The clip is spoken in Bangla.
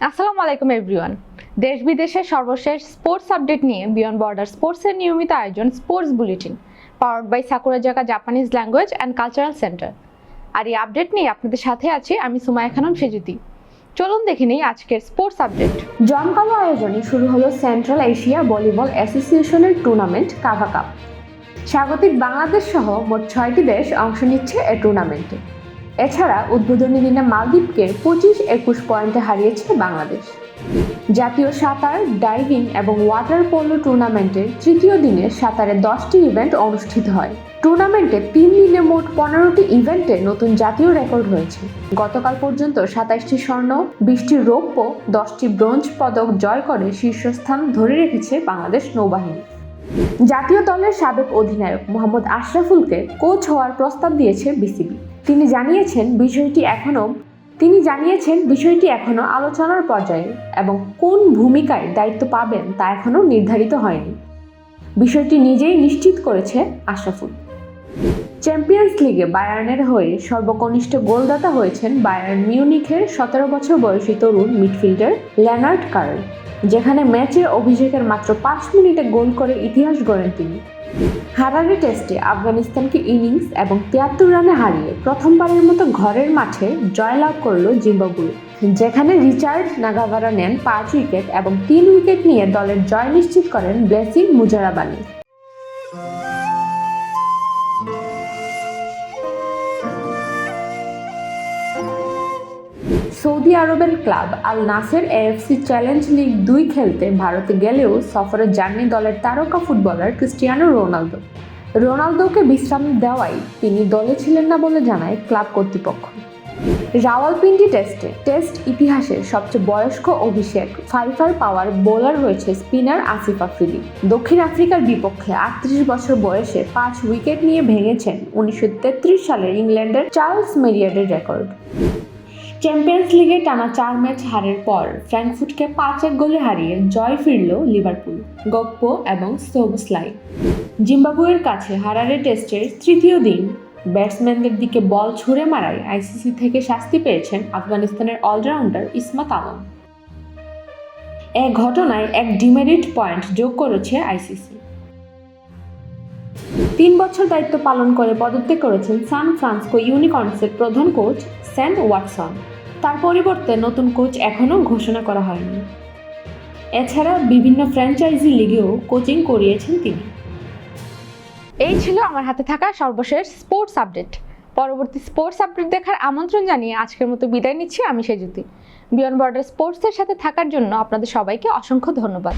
আসসালামু আলাইকুম এভরিওয়ান দেশ বিদেশের সর্বশেষ স্পোর্টস আপডেট নিয়ে বিয়ন্ড বর্ডার স্পোর্টসের নিয়মিত আয়োজন sports bulletin powered by Sakura জায়গা Japanese language and cultural centre আর এই আপডেট নিয়ে আপনাদের সাথে আছি আমি সুমায়া খানম সেজুতি। চলুন দেখে নিই আজকের স্পোর্টস আপডেট জমকালো আয়োজনে শুরু হলো সেন্ট্রাল এশিয়া ভলিবল অ্যাসোসিয়েশনের টুর্নামেন্ট কাভা কাপ স্বাগতিক বাংলাদেশ সহ মোট ছয়টি দেশ অংশ নিচ্ছে এ টুর্নামেন্টে এছাড়া উদ্বোধনী দিনে মালদ্বীপকে পঁচিশ একুশ পয়েন্টে হারিয়েছে বাংলাদেশ। জাতীয় সাঁতার, ডাইভিং এবং ওয়াটার পোলো টুর্নামেন্টের তৃতীয় দিনে সাঁতারে দশটি ইভেন্ট অনুষ্ঠিত হয়। টুর্নামেন্টে তিন দিনে মোট পনেরোটি ইভেন্টে নতুন জাতীয় রেকর্ড হয়েছে গতকাল পর্যন্ত সাতাইশটি স্বর্ণ, বিশটি রৌপ্য, দশটি ব্রোঞ্জ পদক জয় করে শীর্ষস্থান ধরে রেখেছে বাংলাদেশ নৌবাহিনী। জাতীয় দলের সাবেক অধিনায়ক মোহাম্মদ আশরাফুলকে কোচ হওয়ার প্রস্তাব দিয়েছে বিসিবি। তিনি জানিয়েছেন বিষয়টি এখনও তিনি জানিয়েছেন বিষয়টি এখনও আলোচনার পর্যায়ে এবং কোন ভূমিকায় দায়িত্ব পাবেন তা এখনও নির্ধারিত হয়নি। বিষয়টি নিজেই নিশ্চিত করেছে আশরাফুল। চ্যাম্পিয়ন্স লিগে বায়ার্নের হয়ে সর্বকনিষ্ঠ গোলদাতা হয়েছেন বায়ার্ন মিউনিখের সতেরো বছর বয়সী তরুণ মিডফিল্ডার লেনার্ড কার্ল, যেখানে ম্যাচের অভিষেকের মাত্র পাঁচ মিনিটে গোল করে ইতিহাস গড়েন তিনি। হারারি টেস্টে আফগানিস্তানকে ইনিংস এবং তিয়াত্তর রানে হারিয়ে প্রথমবারের মতো ঘরের মাঠে জয়লাভ করল জিম্বাবুয়ে, যেখানে রিচার্ড নাগাভারা নেন পাঁচ উইকেট এবং তিন উইকেট নিয়ে দলের জয় নিশ্চিত করেন ব্লেসিং মুজারাবানি। সৌদি আরবের club Al Nassr AFC challenge league দুই খেলতে ভারতে গেলেও সফরে যাননি দলের তারকা ফুটবলার ক্রিস্টিয়ানো রোনালদো। রোনালদোকে বিশ্রাম দেওয়াই তিনি দলে ছিলেন না বলে জানায় ক্লাব কর্তৃপক্ষ। রাওয়ালপিন্ডি টেস্টে, টেস্ট ইতিহাসে সবচেয়ে বয়স্ক অভিষেক ফাইফার পাওয়ার বোলার হয়েছে স্পিনার আসিফ আফ্রিদি। দক্ষিণ আফ্রিকার বিপক্ষে আটত্রিশ বছর বয়সে পাঁচ উইকেট নিয়ে ভেঙেছেন উনিশশো তেত্রিশ সালের ইংল্যান্ডের চার্লস মেরিয়ারের রেকর্ড। চ্যাম্পিয়ন্স লিগে টানা চার ম্যাচ হারের পর ফ্র্যাঙ্কফুটকে পাঁচ এক গোলে হারিয়ে জয় ফিরল লিভারপুল, গপ্প এবং সোবসলাই। জিম্বাবুয়ের কাছে হারারে টেস্টের তৃতীয় দিন। ব্যাটসম্যানদের দিকে বল ছুঁড়ে মারায় আইসিসি থেকে শাস্তি পেয়েছেন আফগানিস্তানের অলরাউন্ডার ইসমাত আলম। এ ঘটনায় এক ডিমেরিট পয়েন্ট যোগ করেছে আইসিসি। তিন বছর দায়িত্ব পালন করে পদত্যাগ করেছেন সান ফ্রান্সকো ইউনিকর্নসের প্রধান কোচ স্যান ওয়াটসন। তার পরিবর্তে নতুন কোচ এখনও ঘোষণা করা হয়নি। এছাড়া বিভিন্ন ফ্র্যাঞ্চাইজি লিগেও কোচিং করিয়েছেন তিনি। এই ছিল আমার হাতে থাকা সর্বশেষ স্পোর্টস আপডেট। পরবর্তী স্পোর্টস আপডেট দেখার আমন্ত্রণ জানিয়ে আজকের মতো বিদায় নিচ্ছি। আমি সেজুতি। বিয়ন্ড বর্ডার স্পোর্টসের সাথে থাকার জন্য আপনাদের সবাইকে অসংখ্য ধন্যবাদ।